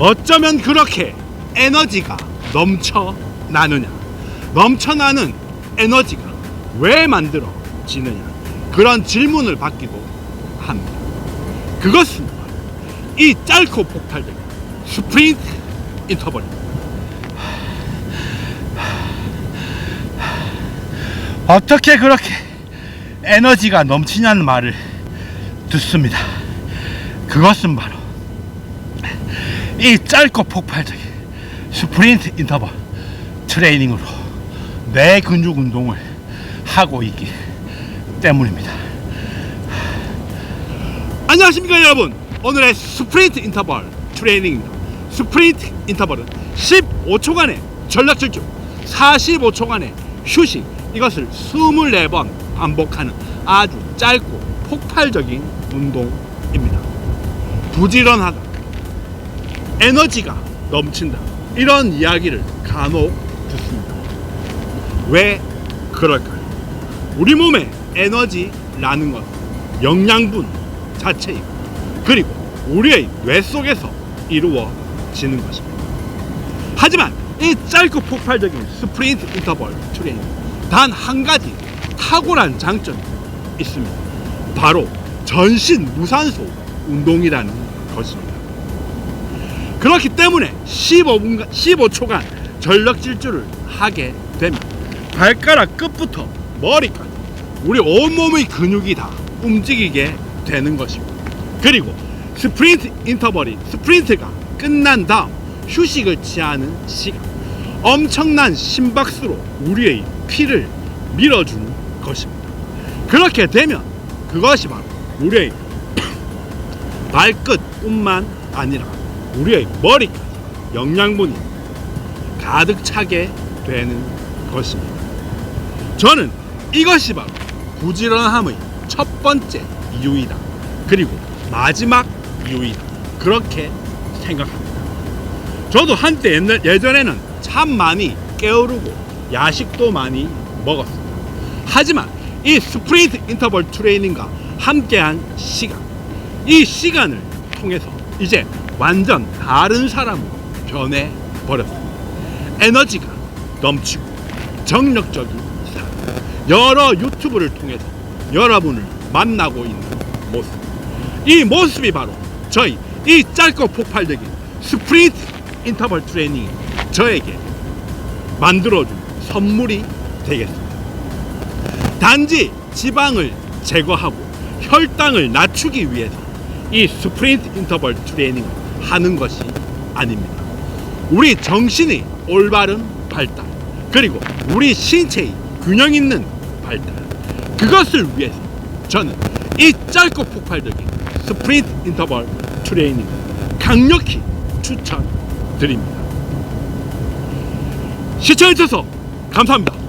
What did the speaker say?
어쩌면 그렇게 에너지가 넘쳐나느냐? 넘쳐나는 에너지가 왜 만들어지느냐? 그런 질문을 받기도 합니다. 그것은 이 짧고 폭발적인 스프린트 인터벌입니다. 어떻게 그렇게 에너지가 넘치냐는 말을 듣습니다. 그것은 바로 이 짧고 폭발적인 스프린트 인터벌 트레이닝으로 내 근육 운동을 하고 있기 때문입니다. 안녕하십니까 여러분 오늘의 스프린트 인터벌 트레이닝입니다. 스프린트 인터벌은 15초간의 전력 질주 45초간의 휴식 이것을 24번 반복하는 아주 짧고 폭발적인 운동입니다. 부지런하다 에너지가 넘친다. 이런 이야기를 간혹 듣습니다. 왜 그럴까요? 우리 몸의 에너지라는 것, 영양분 자체이고, 그리고 우리의 뇌 속에서 이루어지는 것입니다. 하지만 이 짧고 폭발적인 스프린트 인터벌 트레이닝 단 한 가지 탁월한 장점이 있습니다. 바로 전신 무산소 운동이라는 것입니다. 그렇기 때문에 15분간 15초간 전력 질주를 하게 되면 발가락 끝부터 머리까지 우리 온몸의 근육이 다 움직이게 되는 것입니다. 그리고 스프린트 인터벌이 스프린트가 끝난 다음 휴식을 취하는 시간 엄청난 심박수로 우리의 피를 밀어주는 것입니다. 그렇게 되면 그것이 바로 우리의 발끝뿐만 아니라 우리의 머리까지 영양분이 가득 차게 되는 것입니다. 저는 이것이 바로 부지런함의 첫 번째 이유이다. 그리고 마지막 이유이다. 그렇게 생각합니다. 저도 한때 옛날, 예전에는 참 많이 게으르고 야식도 많이 먹었습니다. 하지만 이 스프린트 인터벌 트레이닝과 함께한 시간, 이 시간을 통해서 이제 완전 다른 사람으로 변해 버렸습니다. 에너지가 넘치고 정력적인 사람. 여러 유튜브를 통해서 여러분을 만나고 있는 모습. 이 모습이 바로 저희 이 짧고 폭발적인 스프린트 인터벌 트레이닝이 저에게 만들어준 선물이 되겠습니다. 단지 지방을 제거하고 혈당을 낮추기 위해서 이 스프린트 인터벌 트레이닝을 하는 것이 아닙니다. 우리 정신의 올바른 발달 그리고 우리 신체의 균형 있는 발달 그것을 위해서 저는 이 짧고 폭발적인 스프린트 인터벌 트레이닝 강력히 추천드립니다. 시청해주셔서 감사합니다.